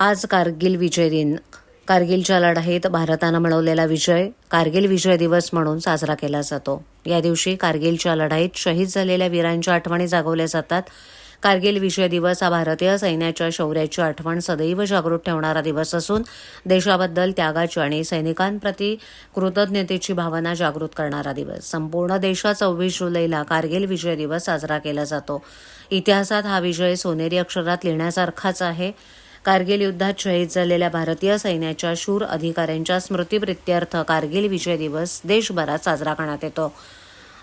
आज कारगिल विजय दिन. कारगिलच्या लढाईत भारतानं मिळवलेला विजय कारगिल विजय दिवस म्हणून साजरा केला जातो. या दिवशी कारगिलच्या लढाईत शहीद झालेल्या वीरांच्या आठवणी जागवल्या जातात. कारगिल विजय दिवस हा भारतीय सैन्याच्या शौर्याची आठवण सदैव जागृत ठेवणारा दिवस असून देशाबद्दल त्यागाची आणि सैनिकांप्रती कृतज्ञतेची भावना जागृत करणारा दिवस. संपूर्ण देशात सव्वीस जुलैला कारगिल विजय दिवस साजरा केला जातो. इतिहासात हा विजय सोनेरी अक्षरात लिहिण्यासारखाच आहे. कारगिल युद्धात शहीद झालेल्या भारतीय सैन्याच्या शूर अधिकाऱ्यांच्या स्मृतीप्रित्यर्थ कारगिल विजय दिवस देशभरात साजरा करण्यात येतो.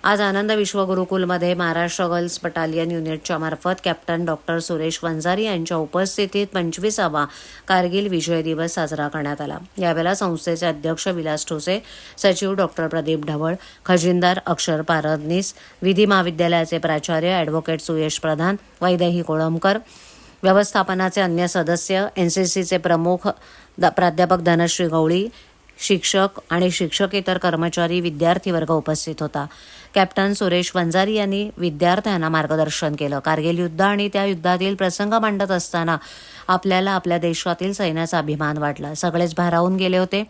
आज आनंद विश्व गुरुकुलमध्ये महाराष्ट्र गर्ल्स बटालियन युनिटच्या मार्फत कॅप्टन डॉक्टर सुरेश वंजारी यांच्या उपस्थितीत पंचवीसावा कारगिल विजय दिवस साजरा करण्यात आला. यावेळेला संस्थेचे अध्यक्ष विलास ठोसे सचिव डॉक्टर प्रदीप ढवळ खजिनदार अक्षर पारदनीस विधी महाविद्यालयाचे प्राचार्य ॲडव्होकेट सुयश प्रधान वैदेही कोळंबकर व्यवस्थापनाचे अन्य सदस्य एन सी सीचे प्रमुख द- प्राध्यापक धनश्री गवळी शिक्षक आणि शिक्षकेतर कर्मचारी विद्यार्थी वर्ग उपस्थित होता. कॅप्टन सुरेश वंजारी यांनी विद्यार्थ्यांना मार्गदर्शन केलं. कारगिल युद्ध आणि त्या युद्धातील प्रसंग मांडत असताना आपल्याला आपल्या देशातील सैन्याचा अभिमान वाटला. सगळेच भारावून गेले होते.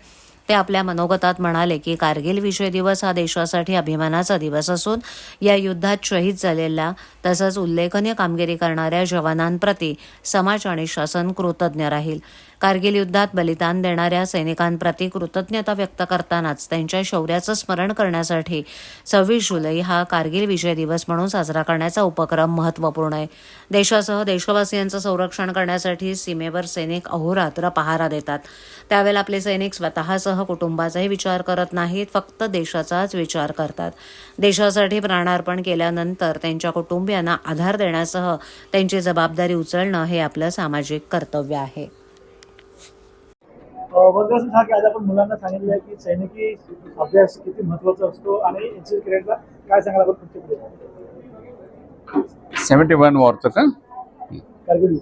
ते आपल्या मनोगतात म्हणाले की कारगिल विजय दिवस हा देशासाठी अभिमानाचा दिवस असून या युद्धात शहीद झालेल्या तसंच उल्लेखनीय कामगिरी करणाऱ्या जवानांप्रती समाज आणि शासन कृतज्ञ राहील. कारगिल युद्धात बलिदान देणाऱ्या सैनिकांप्रती कृतज्ञता व्यक्त करतानाच त्यांच्या शौर्याचं स्मरण करण्यासाठी सव्वीस जुलै हा कारगिल विजय दिवस म्हणून साजरा करण्याचा उपक्रम महत्त्वपूर्ण आहे. देशासह देशवासियांचं संरक्षण करण्यासाठी सीमेवर सैनिक अहोरात्र पहारा देतात. त्यावेळेला आपले सैनिक स्वतःसह कुटुंबाचाही विचार करत नाहीत फक्त देशाचाच विचार करतात. देशासाठी प्राणार्पण केल्यानंतर त्यांच्या कुटुंबियांना आधार देण्यासह त्यांची जबाबदारी उचलणं हे आपलं सामाजिक कर्तव्य आहे. की आज आपण मुलांना सांगितलं आहे की सैनिकी अभ्यास किती महत्त्वाचा असतो आणि एनसीसी काय सांगायला आपण सेव्हन्टी वन वॉरचं का? कारगिल.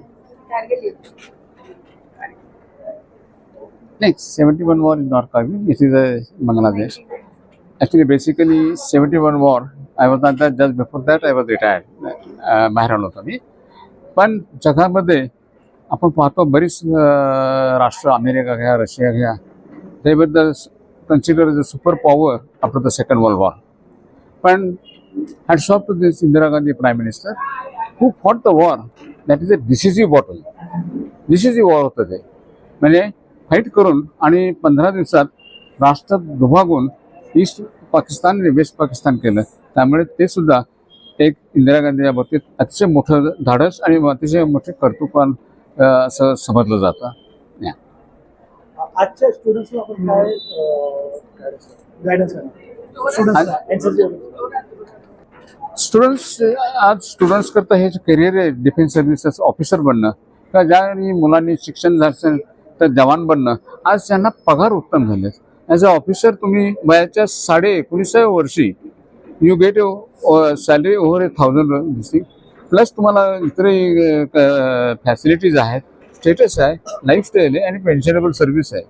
नाही seventy one war is not Kargil it is a Bangladesh actually basically seventy one war I was not that just before that I was retired बाहेर आलो होतो मी. पण जगामध्ये आपण पाहतो बरीच राष्ट्र अमेरिका घ्या रशिया घ्या त्याबद्दल consider the super power after the second world war पण hats off to this Indira Gandhi prime minister who fought the war that is a decisive battle decisive war होतं ते. म्हणजे फाईट करून आणि पंधरा दिवसात राष्ट्र दुभागून ईस्ट पाकिस्तान आणि वेस्ट पाकिस्तान केलं. त्यामुळे ते सुद्धा एक इंदिरा गांधीच्या बाबतीत अतिशय मोठं धाडस आणि अतिशय मोठे कर्तृत्वान असं समजलं जातं. आजच्या स्टुडंट्सला आपण काय गायडन्स करणार? स्टुडंट्सला एनसीसी स्टुडंट्स आज स्टुडंट्स करता हे करिअर आहे डिफेन्स सर्व्हिसेस ऑफिसर बनणं किंवा ज्या मुलांनी शिक्षण झालं तर जवान बनणं आज त्यांना पगार उत्तम झाले. ॲज अ ऑफिसर तुम्ही वयाच्या साडे एकोणीसाव्या वर्षी you get salary over a thousand दिसती प्लस तुम्हाला इतरही फॅसिलिटीज आहेत स्टेटस आहे लाईफस्टाईल आहे आणि पेन्शनेबल सर्व्हिस आहे.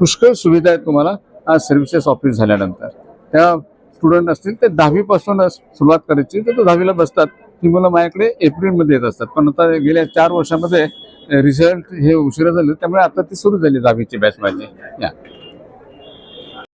पुष्कळ सुविधा आहेत तुम्हाला आज सर्व्हिसेस ऑफिस झाल्यानंतर. त्या स्टुडंट असतील ते दहावीपासूनच सुरुवात करायची तर तो दहावीला बसतात. ती मुलं माझ्याकडे एप्रिलमध्ये येत असतात. पण आता गेल्या चार वर्षामध्ये रिझल्ट हे उशिरा झाले त्यामुळे आता ती सुरू झाली दहावीची बॅच माझी. या.